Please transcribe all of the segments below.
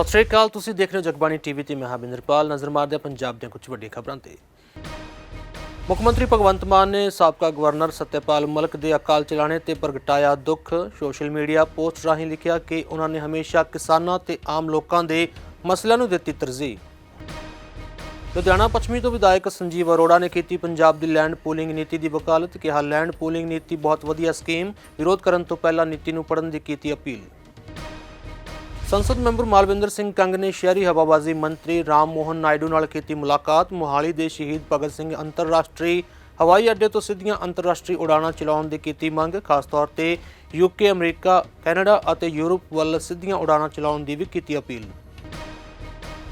ਸਤਿ ਸ਼੍ਰੀ ਅਕਾਲ, ਤੁਸੀਂ ਦੇਖ ਰਹੇ ਹੋ ਜਗਬਾਣੀ ਟੀਵੀ ਤੇ ਮੈਂ ਹਾਂ ਨਜ਼ਰ ਮਾਰਦੇ ਪੰਜਾਬ ਦੀਆਂ ਕੁਝ ਵੱਡੀਆਂ ਖਬਰਾਂ ਤੇ। ਮੁੱਖ ਮੰਤਰੀ ਭਗਵੰਤ ਮਾਨ ਨੇ ਸਾਬਕਾ ਗਵਰਨਰ ਸਤਿਆਪਾਲ ਮਲਕ ਦੇ ਅਕਾਲ ਚਲਾਣੇ ਤੇ ਪ੍ਰਗਟਾਇਆ ਦੁੱਖ। ਸੋਸ਼ਲ ਮੀਡੀਆ ਪੋਸਟ ਰਾਹੀਂ ਲਿਖਿਆ ਕਿ ਉਹਨਾਂ ਨੇ ਹਮੇਸ਼ਾ ਕਿਸਾਨਾਂ ਤੇ ਆਮ ਲੋਕਾਂ ਦੇ ਮਸਲਿਆਂ ਨੂੰ ਦਿੱਤੀ ਤਰਜੀਹ। ਲੁਧਿਆਣਾ ਪੱਛਮੀ ਤੋਂ ਵਿਧਾਇਕ ਸੰਜੀਵ ਅਰੋੜਾ ਨੇ ਕੀਤੀ ਪੰਜਾਬ ਦੀ ਲੈਂਡ ਪੂਲਿੰਗ ਨੀਤੀ ਦੀ ਵਕਾਲਤ, ਕਿਹਾ ਲੈਂਡ ਪੂਲਿੰਗ ਨੀਤੀ ਬਹੁਤ ਵਧੀਆ ਸਕੀਮ, ਵਿਰੋਧ ਕਰਨ ਤੋਂ ਪਹਿਲਾਂ ਨੀਤੀ ਨੂੰ ਪੜ੍ਹਨ ਦੀ ਕੀਤੀ ਅਪੀਲ। ਸੰਸਦ ਮੈਂਬਰ ਮਾਲਵਿੰਦਰ ਸਿੰਘ ਕੰਗ ਨੇ ਸ਼ਹਿਰੀ ਹਵਾਬਾਜ਼ੀ ਮੰਤਰੀ ਰਾਮ ਮੋਹਨ ਨਾਇਡੂ ਨਾਲ ਕੀਤੀ ਮੁਲਾਕਾਤ। ਮੁਹਾਲੀ ਦੇ ਸ਼ਹੀਦ ਭਗਤ ਸਿੰਘ ਅੰਤਰਰਾਸ਼ਟਰੀ ਹਵਾਈ ਅੱਡੇ ਤੋਂ ਸਿੱਧੀਆਂ ਅੰਤਰਰਾਸ਼ਟਰੀ ਉਡਾਣਾਂ ਚਲਾਉਣ ਦੀ ਕੀਤੀ ਮੰਗ। ਖਾਸ ਤੌਰ ਤੇ ਯੂਕੇ, ਅਮਰੀਕਾ, ਕੈਨੇਡਾ ਅਤੇ ਯੂਰਪ ਵੱਲ ਸਿੱਧੀਆਂ ਉਡਾਣਾਂ ਚਲਾਉਣ ਦੀ ਵੀ ਕੀਤੀ ਅਪੀਲ।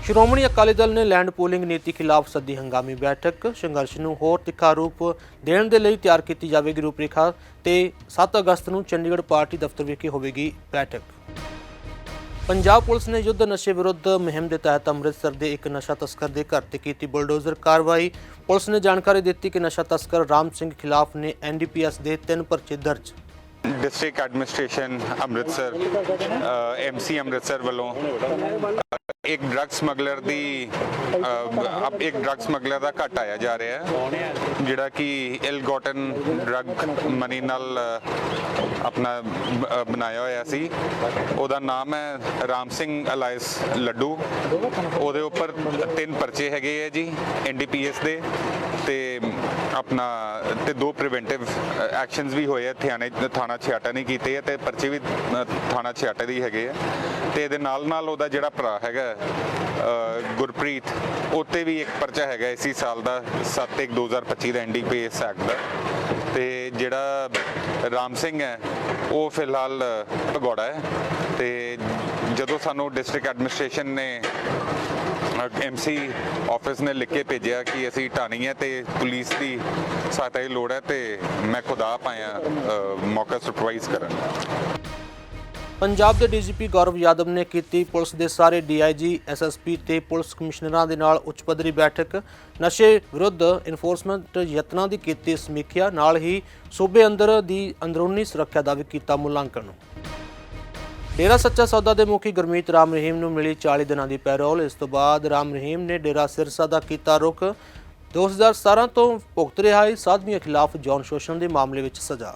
ਸ਼੍ਰੋਮਣੀ ਅਕਾਲੀ ਦਲ ਨੇ ਲੈਂਡ ਪੂਲਿੰਗ ਨੀਤੀ ਖਿਲਾਫ ਸੱਦੀ ਹੰਗਾਮੀ ਬੈਠਕ। ਸੰਘਰਸ਼ ਨੂੰ ਹੋਰ ਤਿੱਖਾ ਰੂਪ ਦੇਣ ਦੇ ਲਈ ਤਿਆਰ ਕੀਤੀ ਜਾਵੇਗੀ ਰੂਪਰੇਖਾ ਤੇ 7 ਅਗਸਤ ਨੂੰ ਚੰਡੀਗੜ੍ਹ ਪਾਰਟੀ ਦਫ਼ਤਰ ਵਿਖੇ ਹੋਵੇਗੀ ਬੈਠਕ। ਪੰਜਾਬ ਪੁਲਿਸ ਨੇ ਯੁੱਧ ਨਸ਼ੇ ਵਿਰੁੱਧ ਮੁਹਿੰਮ ਦੇ ਤਹਿਤ ਅੰਮ੍ਰਿਤਸਰ ਦੇ ਇੱਕ ਨਸ਼ਾ ਤਸਕਰ ਦੇ ਘਰ ਤੇ ਕੀਤੀ ਬੁਲਡੋਜ਼ਰ ਕਾਰਵਾਈ। ਪੁਲਿਸ ਨੇ ਜਾਣਕਾਰੀ ਦਿੱਤੀ ਕਿ ਨਸ਼ਾ ਤਸਕਰ ਰਾਮ ਸਿੰਘ ਖਿਲਾਫ ਨੇ ਐਨਡੀਪੀਐਸ ਦੇ ਤਿੰਨ ਪਰਚੇ ਦਰਜ। District administration Amritsar MC Amritsar ਵੱਲੋਂ ਇੱਕ ਡਰੱਗ ਸਮਗਲਰ ਦੀ ਅ, ਇੱਕ ਡਰੱਗ ਸਮਗਲਰ ਦਾ ਘਟ ਆਇਆ ਜਾ ਰਿਹਾ ਹੈ ਜਿਹੜਾ ਕਿ ਇਲ ਗੋਟਨ ਡਰੱਗ ਮਨੀ ਨਾਲ ਆਪਣਾ ਬਣਾਇਆ ਹੋਇਆ ਸੀ। ਉਹਦਾ ਨਾਮ ਹੈ ਰਾਮ ਸਿੰਘ ਅਲਾਇਸ ਲੱਡੂ। ਉਹਦੇ ਪਰਚੇ ਹੈਗੇ ਆ ਜੀ ਐਨਡੀਪੀਐਸ ਦੇ ਤੇ ਆਪਣਾ ਤੇ ਦੋ ਪ੍ਰੀਵੈਂਟਿਵ ਐਕਸ਼ਨਸ ਵੀ ਹੋਏ ਆ ਥਾਣੇ ਥਾਣਾ ਛਿਆਟਾ ਨਹੀਂ ਕੀਤੇ ਆ ਤੇ ਪਰਚੇ ਵੀ ਅ, ਥਾਣਾ ਛਿਆਟਾ ਦੇ ਹੈਗੇ ਆ। ਤੇ ਇਹਦੇ ਨਾਲ ਨਾਲ ਉਹਦਾ ਜਿਹੜਾ ਭਰਾ ਹੈਗਾ ਅ, ਗੁਰਪ੍ਰੀਤ ਉੱਤੇ ਵੀ ਇੱਕ ਪਰਚਾ ਹੈਗਾ ਇਸੀ ਸਾਲ ਦਾ 7 1 2025 ਦਾ ਐਨਡੀਪੀਐਸ ਐਕਟ ਦਾ। ਤੇ ਜਿਹੜਾ ਰਾਮ ਸਿੰਘ ਹੈ ਉਹ ਫਿਲਹਾਲ ਭਗੌੜਾ ਹੈ। ਤੇ ਜਦੋਂ ਸਾਨੂੰ ਡਿਸਟ੍ਰਿਕਟ ਐਡਮਿਨਿਸਟ੍ਰੇਸ਼ਨ ਨੇ ਐਮਸੀ ਆਫਿਸ ਨੇ ਲਿਖ ਕੇ ਭੇਜਿਆ ਕਿ ਅਸੀਂ ਢਾਣੀ ਹੈ ਤੇ ਪੁਲਿਸ ਦੀ ਸਹਾਇਤਾ ਦੀ ਲੋੜ ਹੈ ਤੇ ਮੈਂ ਖੁਦ ਆਪ ਆਇਆ ਅ, ਮੌਕਾ ਸੁਪਰਵਾਈਜ਼ ਕਰਨ। ਪੰਜਾਬ ਦੇ ਡੀਜੀਪੀ ਗੌਰਵ ਯਾਦਵ ਨੇ ਕੀਤੀ ਪੁਲਿਸ ਦੇ ਸਾਰੇ ਡੀਆਈਜੀ ਐਸਐਸਪੀ ਤੇ ਪੁਲਿਸ ਕਮਿਸ਼ਨਰਾਂ ਦੇ ਨਾਲ ਉੱਚ ਪੱਧਰੀ ਬੈਠਕ। ਨਸ਼ੇ ਵਿਰੁੱਧ ਇਨਫੋਰਸਮੈਂਟ ਯਤਨਾਂ ਦੀ ਕੀਤੀ ਸਮੀਖਿਆ ਨਾਲ ਹੀ ਸੂਬੇ ਅੰਦਰ ਦੀ ਅੰਦਰੂਨੀ ਸੁਰੱਖਿਆ ਦਾ ਵੀ ਕੀਤਾ ਮੁਲਾਂਕਣ। ਡੇਰਾ ਸੱਚਾ ਸੌਦਾ ਦੇ ਮੁਖੀ ਗੁਰਮੀਤ ਰਾਮ ਰਹੀਮ ਨੂੰ ਮਿਲੀ 40 ਦਿਨਾਂ ਦੀ ਪੈਰੋਲ। ਇਸ ਤੋਂ ਬਾਅਦ ਰਾਮ ਰਹੀਮ ਨੇ ਡੇਰਾ ਸਿਰਸਾ ਦਾ ਕੀਤਾ ਰੁਖ। 2017 ਤੋਂ ਭੁਗਤ ਰਿਹਾ ਹੈ ਸਾਧਵੀਆਂ ਖਿਲਾਫ ਜੌਨ ਸ਼ੋਸ਼ਣ ਦੇ ਮਾਮਲੇ ਵਿੱਚ ਸਜ਼ਾ।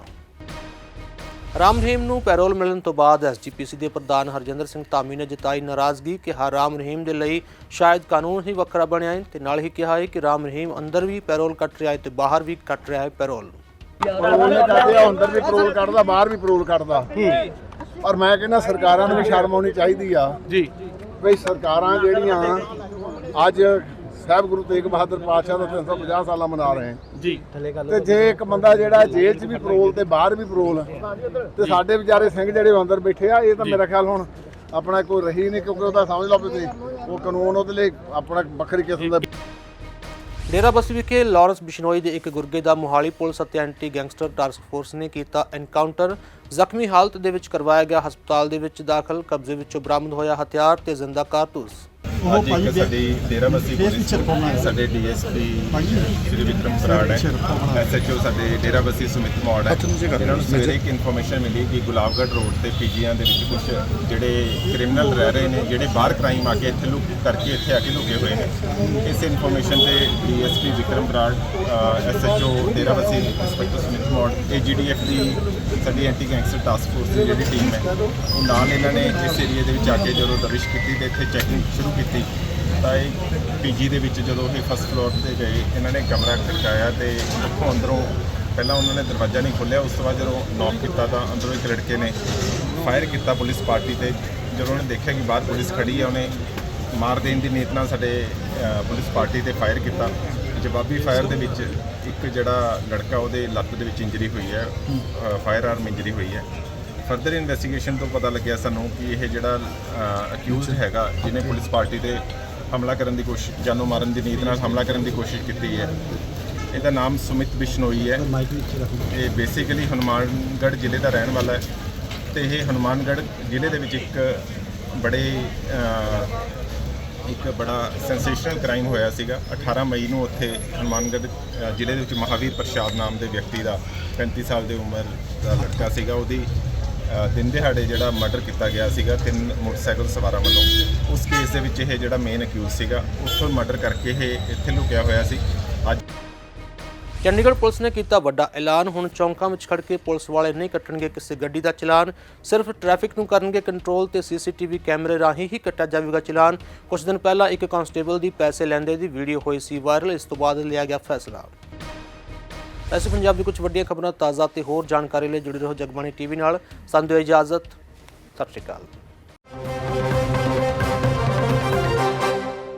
ਰਾਮ ਰਹੀਮ ਨੂੰ ਪੈਰੋਲ ਮਿਲਣ ਤੋਂ ਬਾਅਦ ਐਸਜੀਪੀਸੀ ਦੇ ਪ੍ਰਧਾਨ ਹਰਜਿੰਦਰ ਸਿੰਘ ਧਾਮੀ ਨੇ ਜਤਾਈ ਨਾਰਾਜ਼ਗੀ ਕਿ ਹਾਂ ਰਾਮ ਰਹੀਮ ਦੇ ਲਈ ਸ਼ਾਇਦ ਕਾਨੂੰਨ ਹੀ ਵੱਖਰਾ ਬਣਿਆ ਹੈ ਤੇ ਨਾਲ ਹੀ ਕਿਹਾ ਹੈ ਕਿ ਰਾਮ ਰਹੀਮ ਅੰਦਰ ਵੀ ਪੈਰੋਲ ਕੱਟ ਰਿਹਾ ਹੈ ਤੇ ਬਾਹਰ ਵੀ ਕੱਟ ਰਿਹਾ ਹੈ ਪੈਰੋਲ। ਪਰੋਲ ਨੇ ਕਰਦੇ ਅੰਦਰ ਵੀ ਪਰੋਲ ਕੱਢਦਾ ਬਾਹਰ ਵੀ ਪਰੋਲ ਕੱਢਦਾ ਔਰ ਮੈਂ ਕਹਿੰਦਾ ਸਰਕਾਰਾਂ ਨੂੰ ਵੀ ਸ਼ਰਮ ਆਉਣੀ ਚਾਹੀਦੀ ਆ। ਜੀ। ਵੀ ਸਰਕਾਰਾਂ ਜਿਹੜੀਆਂ ਅੱਜ ਸਾਹਿਬ ਗੁਰੂ ਤੇਗ ਬਹਾਦਰ ਪਾਤਸ਼ਾਹ ਦਾ 350 ਸਾਲਾ ਮਨਾ ਰਹੇ ਜੀ। ਤੇ ਜੇ ਇੱਕ ਬੰਦਾ ਜਿਹੜਾ ਜੇਲ੍ਹ 'ਚ ਵੀ ਪਰੋਲ ਤੇ ਬਾਹਰ ਵੀ ਪਰੋਲ ਤੇ ਸਾਡੇ ਵਿਚਾਰੇ ਸਿੰਘ ਜਿਹੜੇ ਉਹ ਅੰਦਰ ਬੈਠੇ ਆ ਇਹ ਤਾਂ ਮੇਰਾ ਖਿਆਲ ਹੁਣ ਆਪਣਾ ਕੋਈ ਰਹੀ ਨਹੀਂ ਕਿਉਂਕਿ ਉਹਦਾ ਸਮਝ ਲਓ ਵੀ ਤੁਸੀਂ, ਉਹ ਕਾਨੂੰਨ ਉਹਦੇ ਲਈ ਆਪਣਾ ਵੱਖਰੀ ਕਿਸਮ ਦਾ ਡੇਰਾ ਬਸੀ ਵਿਖੇ ਲਾਰੈਂਸ ਬਿਸ਼ਨੋਈ ਦੇ ਇੱਕ ਗੁਰਗੇ ਦਾ ਮੋਹਾਲੀ ਪੁਲਿਸ ਅਤੇ ਐਂਟੀ ਗੈਂਗਸਟਰ ਟਾਸਕ ਫੋਰਸ ਨੇ ਕੀਤਾ ਐਨਕਾਊਂਟਰ। ਜ਼ਖਮੀ ਹਾਲਤ ਦੇ ਵਿੱਚ ਕਰਵਾਇਆ ਗਿਆ ਹਸਪਤਾਲ ਦੇ ਵਿੱਚ ਦਾਖਲ, ਕਬਜ਼ੇ ਵਿੱਚੋਂ ਬਰਾਮਦ ਹੋਇਆ ਹਥਿਆਰ ਤੇ ਜ਼ਿੰਦਾ ਕਾਰਤੂਸ। ਅੱਜ ਇੱਕ ਸਾਡੀ ਡੇਰਾਬੱਸੀ ਪੁਲਿਸ ਸਾਡੇ ਡੀਐਸਪੀ ਸ਼੍ਰੀ ਵਿਕਰਮ ਬਰਾੜ ਹੈ। ਐਸਐਚਓ ਸਾਡੇ ਡੇਰਾਬੱਸੀ ਸੁਮਿਤ ਮੌੜ ਹੈ। ਇਹਨਾਂ ਨੂੰ ਸਵੇਰੇ ਇੱਕ ਇਨਫੋਰਮੇਸ਼ਨ ਮਿਲੀ ਕਿ ਗੁਲਾਬਗੜ੍ਹ ਰੋਡ ਤੇ ਪੀਜੀਆਂ ਦੇ ਵਿੱਚ ਕੁਝ ਜਿਹੜੇ ਕ੍ਰਿਮੀਨਲ ਰਹਿ ਰਹੇ ਨੇ ਜਿਹੜੇ ਬਾਹਰ ਕ੍ਰਾਈਮ ਆ ਕੇ ਇੱਥੇ ਲੁਕ ਕਰਕੇ ਇੱਥੇ ਆ ਕੇ ਲੁਕੇ ਹੋਏ ਨੇ। ਇਸ ਇਨਫੋਰਮੇਸ਼ਨ ਤੇ DSP Vikram Brar SHO Derabassi inspector Sumit Maur AGTF ਦੀ ਸਾਡੀ ਐਂਟੀ ਗੈਂਗਸਟਰ ਟਾਸਕ ਫੋਰਸ ਦੀ ਜਿਹੜੀ ਟੀਮ ਹੈ ਉਹ ਨਾਲ ਇਹਨਾਂ ਨੇ ਇਸ ਏਰੀਆ ਦੇ ਵਿੱਚ ਆ ਕੇ ਜਦੋਂ ਦਬਿਸ਼ ਕੀਤੀ ਤੇ ਇੱਥੇ ਚੈਕਿੰਗ ਸ਼ੁਰੂ ਕੀਤੀ। ਕੀਤੀ ਤਾਂ ਇਹ ਪੀਜੀ ਦੇ ਵਿੱਚ ਜਦੋਂ ਇਹ ਫਸਟ ਫਲੋਰ ਤੇ ਗਏ, ਇਹਨਾਂ ਨੇ ਕਮਰਾ ਖੜਕਾਇਆ ਤੇ ਉੱਥੋਂ ਅੰਦਰੋਂ ਪਹਿਲਾਂ ਉਹਨਾਂ ਨੇ ਦਰਵਾਜ਼ਾ ਨਹੀਂ ਖੋਲ੍ਹਿਆ, ਉਸ ਤੋਂ ਬਾਅਦ ਜਦੋਂ ਨੌਕ ਕੀਤਾ ਤਾਂ ਅੰਦਰੋਂ ਇੱਕ ਲੜਕੇ ਨੇ ਫਾਇਰ ਕੀਤਾ ਪੁਲਿਸ ਪਾਰਟੀ ਤੇ। ਜਦੋਂ ਉਹਨੇ ਦੇਖਿਆ ਕਿ ਬਾਹਰ ਪੁਲਿਸ ਖੜੀ ਹੈ ਉਹਨੇ ਮਾਰ ਦੇਣ ਦੀ ਨੀਤ ਨਾਲ ਸਾਡੇ ਪੁਲਿਸ ਪਾਰਟੀ ਤੇ ਫਾਇਰ ਕੀਤਾ। ਜਵਾਬੀ ਫਾਇਰ ਦੇ ਵਿੱਚ ਇੱਕ ਜਿਹੜਾ ਲੜਕਾ ਉਹਦੇ ਲੱਤ ਦੇ ਵਿੱਚ ਇੰਜਰੀ ਹੋਈ ਹੈ ਫਾਇਰ ਆਰਮ ਇੰਜਰੀ ਹੋਈ ਹੈ। ਫਰਦਰ ਇਨਵੈਸਟੀਗੇਸ਼ਨ ਤੋਂ ਪਤਾ ਲੱਗਿਆ ਸਾਨੂੰ ਕਿ ਇਹ ਜਿਹੜਾ ਅਕਿਊਜ਼ ਹੈਗਾ, ਜਿਹਨੇ ਪੁਲਿਸ ਪਾਰਟੀ ਤੇ ਹਮਲਾ ਕਰਨ ਦੀ ਕੋਸ਼ਿਸ਼, ਜਾਨੋਂ ਮਾਰਨ ਦੀ ਨੀਤ ਨਾਲ ਹਮਲਾ ਕਰਨ ਦੀ ਕੋਸ਼ਿਸ਼ ਕੀਤੀ ਹੈ। ਇਹਦਾ ਨਾਮ ਸੁਮਿਤ ਬਿਸ਼ਨੋਈ ਹੈ। ਇਹ ਬੇਸਿਕਲੀ ਹਨੂਮਾਨਗੜ੍ਹ ਜ਼ਿਲ੍ਹੇ ਦਾ ਰਹਿਣ ਵਾਲਾ ਹੈ ਤੇ ਇਹ ਹਨੂਮਾਨਗੜ੍ਹ ਜ਼ਿਲ੍ਹੇ ਦੇ ਵਿੱਚ ਇੱਕ ਬੜੇ ਇੱਕ ਬੜਾ ਸੈਂਸੇਸ਼ਨਲ ਕ੍ਰਾਈਮ ਹੋਇਆ ਸੀਗਾ। 18 ਮਈ ਨੂੰ ਉੱਥੇ ਹਨੂਮਾਨਗੜ੍ਹ ਜ਼ਿਲ੍ਹੇ ਦੇ ਵਿੱਚ ਮਹਾਵੀਰ ਪ੍ਰਸ਼ਾਦ ਨਾਮ ਦੇ ਵਿਅਕਤੀ ਦਾ 35 ਸਾਲ ਦੀ ਉਮਰ ਦਾ ਲੜਕਾ ਸੀਗਾ। ਉਹਦੀ ਦਿਨ ਦਿਹਾੜੇ ਜਿਹੜਾ ਮਰਡਰ ਕੀਤਾ ਗਿਆ ਸੀਗਾ, ਤਿੰਨ ਮੋਟਰਸਾਈਕਲ ਸਵਾਰਾਂ ਵੱਲੋਂ। ਉਸ ਕੇਸ ਦੇ ਵਿੱਚ ਇਹ ਜਿਹੜਾ ਮੇਨ ਅਕਿਊਜ਼ ਸੀਗਾ ਉੱਥੋਂ ਮਰਡਰ ਕਰਕੇ ਇਹ ਇੱਥੇ ਲੁਕਿਆ ਹੋਇਆ ਸੀ। ਅੱਜ ਚੰਡੀਗੜ੍ਹ ਪੁਲਿਸ ਨੇ ਕੀਤਾ ਵੱਡਾ ਐਲਾਨ। ਹੁਣ ਚੌਂਕਾਂ ਵਿੱਚ ਖੜ ਕੇ ਪੁਲਿਸ ਵਾਲੇ ਨਹੀਂ ਕੱਟਣਗੇ ਕਿਸੇ ਗੱਡੀ ਦਾ ਚਲਾਨ। ਸਿਰਫ ਟ੍ਰੈਫਿਕ ਨੂੰ ਕਰਨਗੇ ਕੰਟਰੋਲ ਤੇ ਸੀਸੀਟੀਵੀ ਕੈਮਰੇ ਰਾਹੀਂ ਹੀ ਕੱਟਿਆ ਜਾਵੇਗਾ ਚਲਾਨ। ਕੁਝ ਦਿਨ ਪਹਿਲਾਂ ਇੱਕ ਕਾਂਸਟੇਬਲ ਦੀ ਪੈਸੇ ਲੈਂਦੇ ਦੀ ਵੀਡੀਓ ਹੋਈ ਸੀ ਵਾਇਰਲ ਇਸ ਤੋਂ ਬਾਅਦ ਲਿਆ ਗਿਆ ਫੈਸਲਾ। ਐਸੇ ਪੰਜਾਬ ਦੀ ਕੁਝ ਵੱਡੀਆਂ ਖਬਰਾਂ ਤਾਜ਼ਾ ਤੇ ਹੋਰ ਜਾਣਕਾਰੀ ਲਈ ਜੁੜੇ ਰਹੋ ਜਗਬਾਣੀ ਟੀਵੀ ਨਾਲ। ਸਾਨੂੰ ਦਿਓ ਇਜਾਜ਼ਤ। ਸਤਿ ਸ਼੍ਰੀ ਅਕਾਲ।